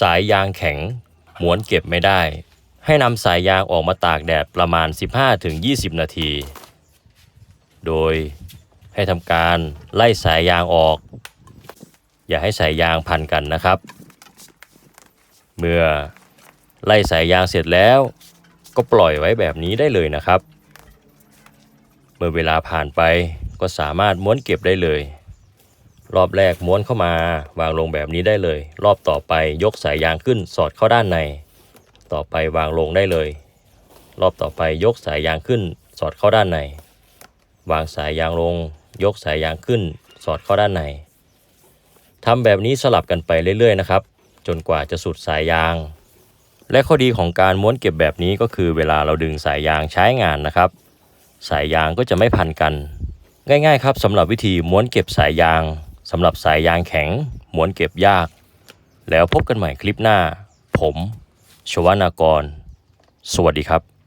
สายยางแข็งม้วนเก็บไม่ได้ ให้นำสายยางออกมาตากแดดประมาณ 15-20 นาที โดยให้ทำการไล่สายยางออก อย่าให้สายยางพันกันนะครับ เมื่อไล่สายยางเสร็จแล้วก็ปล่อยไว้แบบนี้ได้เลยนะครับ เมื่อเวลาผ่านไปก็สามารถม้วนเก็บได้เลย รอบแรกม้วนเข้ามาวางลงแบบนี้ได้เลย รอบต่อไปยกสายยางขึ้นสอดเข้าด้านใน ต่อไปวางลงได้เลย รอบต่อไปยกสายยางขึ้น สอดเข้าด้านใน วางสายยางลง ยกสายยางขึ้น สอดเข้าด้านในทำแบบนี้สลับกันไปเรื่อยๆนะครับ จนกว่าจะสุดสายยาง และข้อดีของการม้วนเก็บแบบนี้ก็คือเวลาเราดึงสายยางใช้งานนะครับ สายยางก็จะไม่พันกัน ง่ายๆครับสำหรับวิธีม้วนเก็บสายยาง สำหรับสายยางแข็งม้วนเก็บยาก แล้วพบกันใหม่คลิปหน้า ผม ชวนากร สวัสดีครับ